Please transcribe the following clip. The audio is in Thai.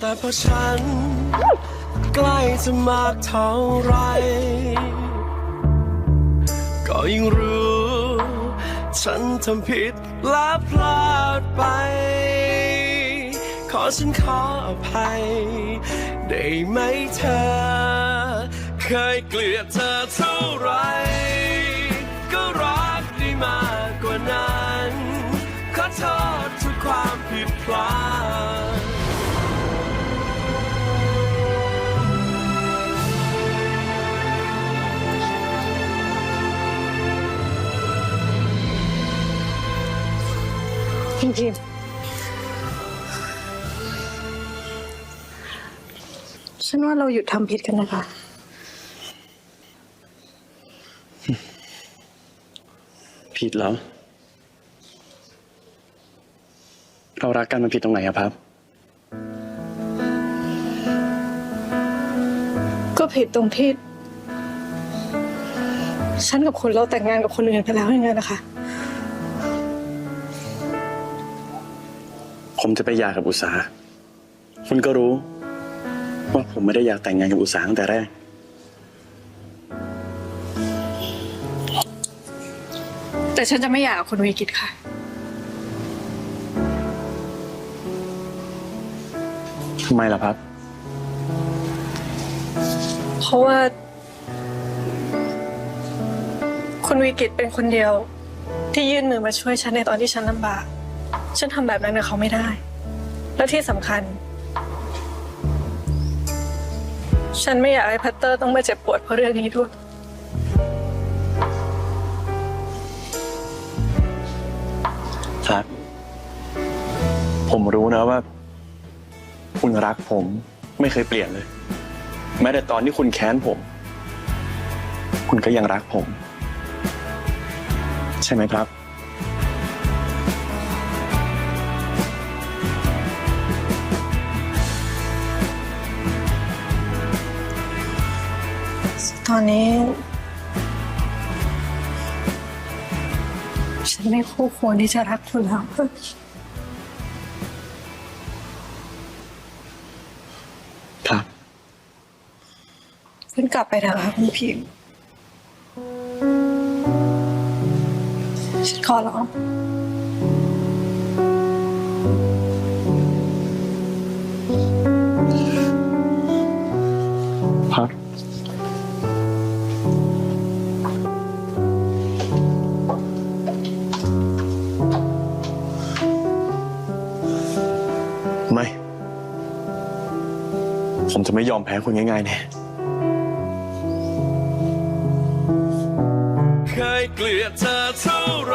แต่พอฉัน ใกล้จะมากเท่าไร ก็ยิ่งรู้ ฉันทำผิดและพลาดไป ขอฉันขออภัย ได้ไหมเธอ เคยเกลียดเธอเท่าไร ก็รักได้มากกว่านั้น พิมพิมฉันว่าเราหยุดทำผิดกันนะคะ ผิดแล้วเรารักกันมันผิดตรงไหนอะครับ ก็ผิดตรงที่ ฉันกับคุณเราแต่งงานกับคนอื่นไปแล้วยังไงนะคะ ผมจะไปหย่ากับอุตสาหคุณก็รู้ ว่าผมไม่ได้อยากแต่งงานกับอุตสาหตั้งแต่แรก แต่ฉันจะไม่อยากกับคุณวีกิตค่ะ ทำไมล่ะครับเพราะว่า คุณวีกิตเป็นคนเดียว ที่ยื่นมือมาช่วยฉันในตอนที่ฉันลำบาก ฉันทำแบบนั้นกับเขาไม่ได้ และที่สำคัญ ฉันไม่อยากให้พัตเตอร์ต้องมาเจ็บปวดเพราะเรื่องนี้ด้วยครับผมรู้นะว่า คุณรักผมไม่เคยเปลี่ยนเลย แม้แต่ตอนที่คุณแค้นผม คุณก็ยังรักผม ใช่ไหมครับ ตอนนี้ ฉันไม่คู่ควรที่จะรักคุณแล้วครับคุณกลับไปเถอะค่ะคุณพิมพ์ฉันขอร้อง ผมจะไม่ยอมแพ้คุณง่ายๆแน่เคยเกลียดเธอเท่าไร